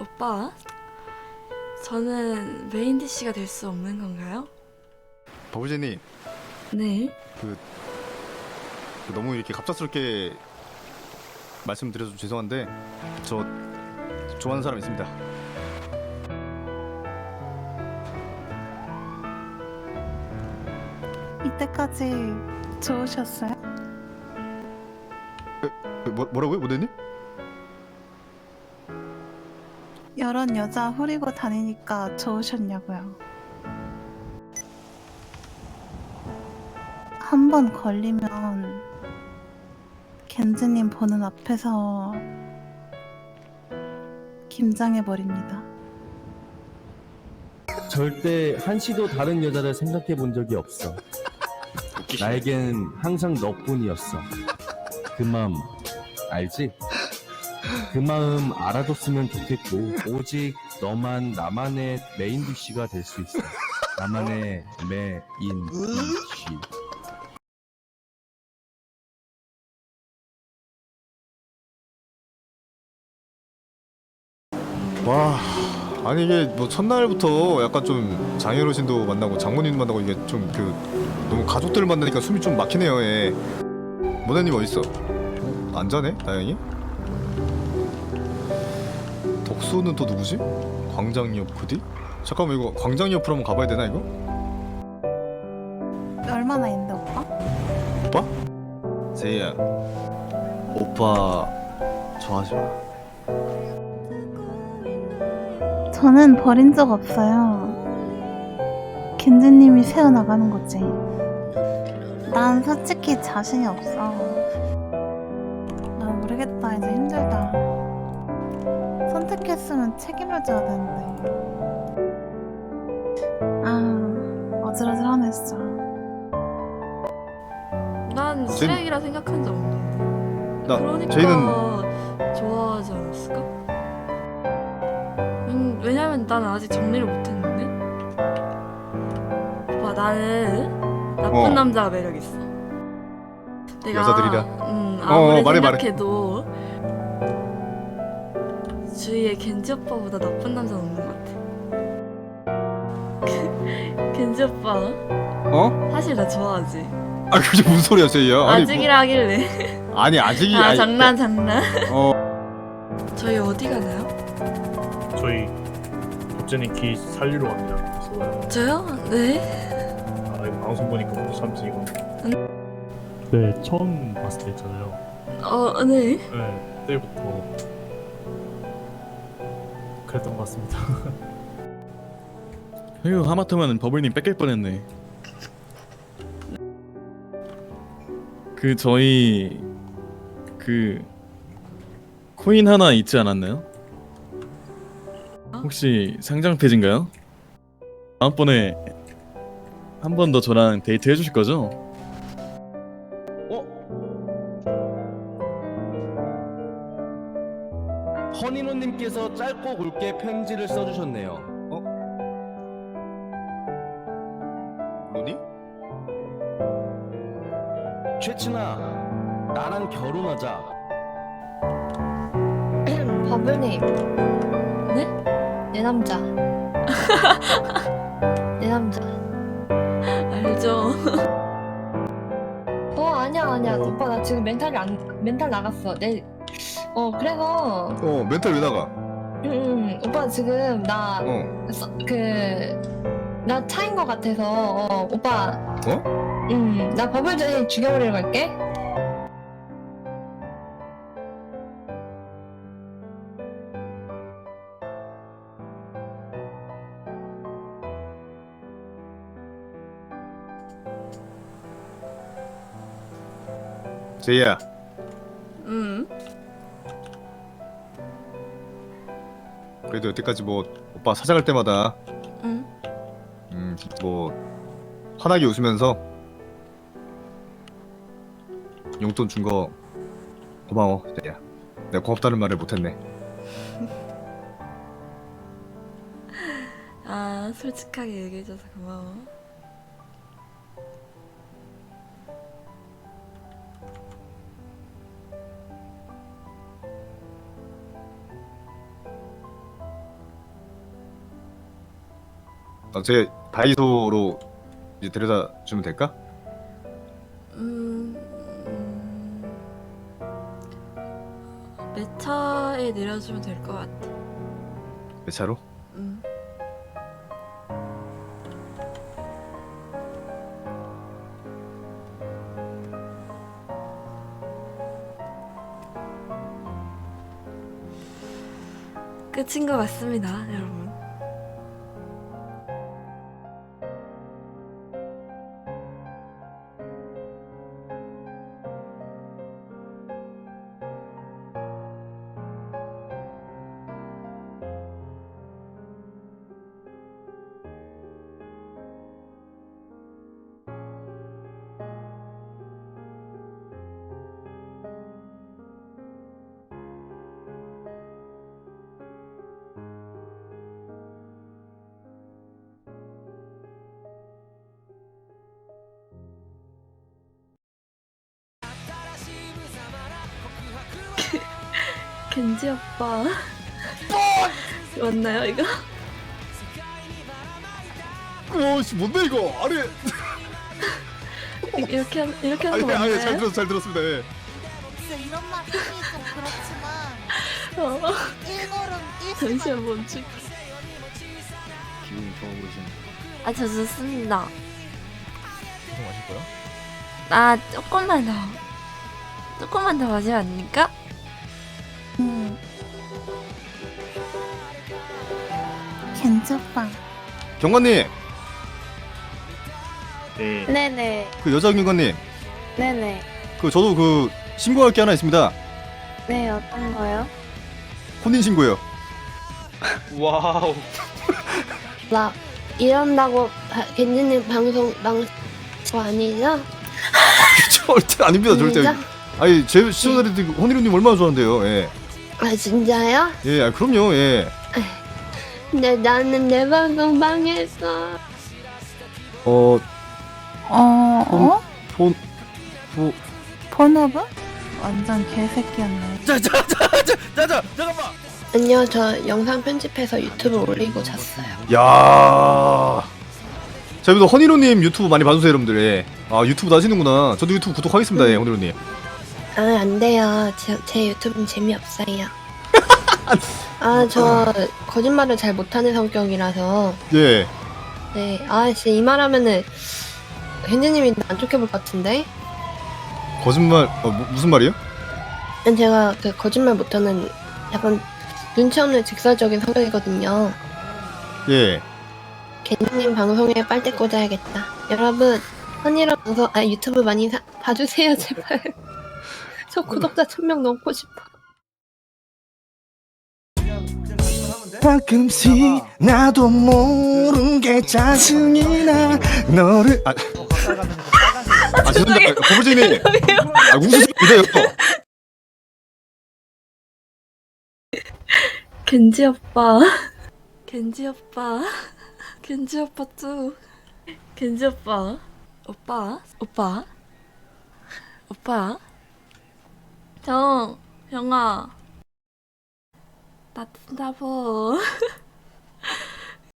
오빠, 저는 메인 디시가 될 수 없는 건가요? 버블제님 네. 너무 이렇게 갑작스럽게 말씀드려서 죄송한데 저 좋아하는 사람 있습니다. 이때까지 좋으셨어요? 뭐, 뭐라고요, 모델님? 여러 여자 후리고 다니니까 좋으셨냐고요. 한 번 걸리면 겐즈님 보는 앞에서 김장해 버립니다. 절대 한시도 다른 여자를 생각해 본 적이 없어. 나에겐 항상 너뿐이었어. 그 마음 알지? 그 마음 알아줬으면 좋겠고 오직 너만 나만의 메인 디쉬가 될 수 있어. 나만의 메인 디쉬. 와, 아니 이게 뭐 첫날부터 약간 좀 장애로신도 만나고 장모님도 만나고 이게 좀 그 너무 가족들 만나니까 숨이 좀 막히네요. 예. 모델님 어디 있어? 안 자네? 다행히. 덕수는 또 누구지? 광장역 부디? 잠깐만 이거 광장역 프로 한번 가봐야 되나 이거? 얼마나 있는데 오빠? 오빠? 제이야 오빠 좋아하지 마 저는 버린 적 없어요. 겐즈님이 세워나가는 거지. 난 솔직히 자신이 없어. 난 모르겠다. 이제 힘들다. 선택했으면 책임을 져야 되는데. 아, 어질어질하네, 진짜. 난 쟤는- 쓰레기라 생각한 적 없는데. 나 그러니까 좋아하지 않았을까? 음, 왜냐면 나는 아직 정리를 못했는데. 오빠 나는 나쁜 어. 남자가 매력 있어. 내가 여자들이라? 음, 어, 아무리 말해, 말해. 생각해도 주위에 겐지 오빠보다 나쁜 남자는 없는 것 같아. 겐지 오빠 어? 사실 나 좋아하지. 아 그게 무슨 소리야 제이야 아니 아직이라 하길래. 뭐, 아니 아직이 아 아니, 장난 장난. 어 저희 어디 가나요? 저희 법제님 기 살리러 갑니다. 그래서 저요? 네. 아 이거 방송 보니까 뭐 참지 이거. 네 처음 봤을 때 있잖아요. 어, 네. 네 그때부터 그랬던 것 같습니다. 휴 하마터면 버블님 뺏길 뻔했네. 그 저희 그 코인 하나 있지 않았나요? 혹시 상장 폐지인가요? 다음번에 한 번 더 저랑 데이트 해주실 거죠? 허니노님께서 짧고 굵게 편지를 써주셨네요. 로니? 최친아, 나랑 결혼하자. 버블님. 네? 내 남자. 내 남자. 알죠. 어 아니야 아니야 어. 오빠 나 지금 멘탈이 안 멘탈 나갔어. 내 어 그래서 어 멘탈 왜 나가? 음, 음, 오빠 지금 나어그나 차인 것 같아서 어, 오빠 어? 음 나 버블전이 죽여버리러 갈게. 제이야 그래도 여태까지 뭐 오빠 찾아갈 때마다 음. 음뭐 환하게 웃으면서 용돈 준 거 고마워 제이야 내가 고맙다는 말을 못했네 아, 솔직하게 얘기해줘서 고마워. 어, 제 다이소로 이제 데려다 주면 될까? 음, 음, 매차에 내려주면 될 것 같아. 내 차로? 음. 끝인 것 같습니다, 여러분. 겐지 오빠 맞나요 이거? 오씨 뭔데 이거 아래 이렇게 한- 이렇게 하는 아니 거 아니 잘 맞나요? 들었 잘 들었습니다. 예. 진짜 이런 말이 좀 그렇지만 어, 일걸음 잠시만 멈추. 기분이 좋아 보이시네. 아 저 좋습니다. 형 마실 거야? 아 조금만 더 조금만 더 마시면 안 됩니까? 음. 겐지 오빠. 경관님 네. 네네. 그 여자 경관님 네네. 그 저도 그 신고할 게 하나 있습니다. 네 어떤 거요? 혼인 신고요. 와우. 나 이런다고 바- 겐지님 방송 망거 아니죠? 절대 아닙니다 절대. 아니 제 시청자들이 혼이루님 얼마나 좋아한대요. 예. 아 진짜요? 예, 아, 그럼요. 예. 근데 나는 내 방송 망했어. 어, 어 어? 폰, 폰, 폰업은? 완전 개새끼였네. 아니요 저 영상 편집해서 유튜브 올리고 잤어요. 야. 자, 여러분들 허니로님 유튜브 많이 봐주세요, 여러분들. 예. 아, 유튜브 나시는구나. 저도 유튜브 구독하겠습니다, 예, 허니로님. 아 안 돼요. 제, 제 유튜브는 재미없어요. 아 저 거짓말을 잘 못하는 성격이라서 예. 네. 아 진짜 이 말하면은 나안 좋게 볼 것 같은데? 거짓말, 어, 무, 무슨 말이요? 제가 그 거짓말 못하는 약간 눈치 없는 직설적인 성격이거든요. 예. 겐지님 방송에 빨대 꽂아야겠다. 여러분, 선이랑 방송, 아, 유튜브 많이 사, 봐주세요, 제발. 저 구독자 1000명 넘고 싶어. 가끔씩 나도 모르게 짜증이 나 너를. 아, 아 죄송합니다. 고부진님. 아, 웃으시면 안 돼요. 겐지 오빠. 겐지 오빠. 겐지 오빠 쭉 겐지 오빠. 오빠? 오빠? 오빠 정 형아. 나 뜬다보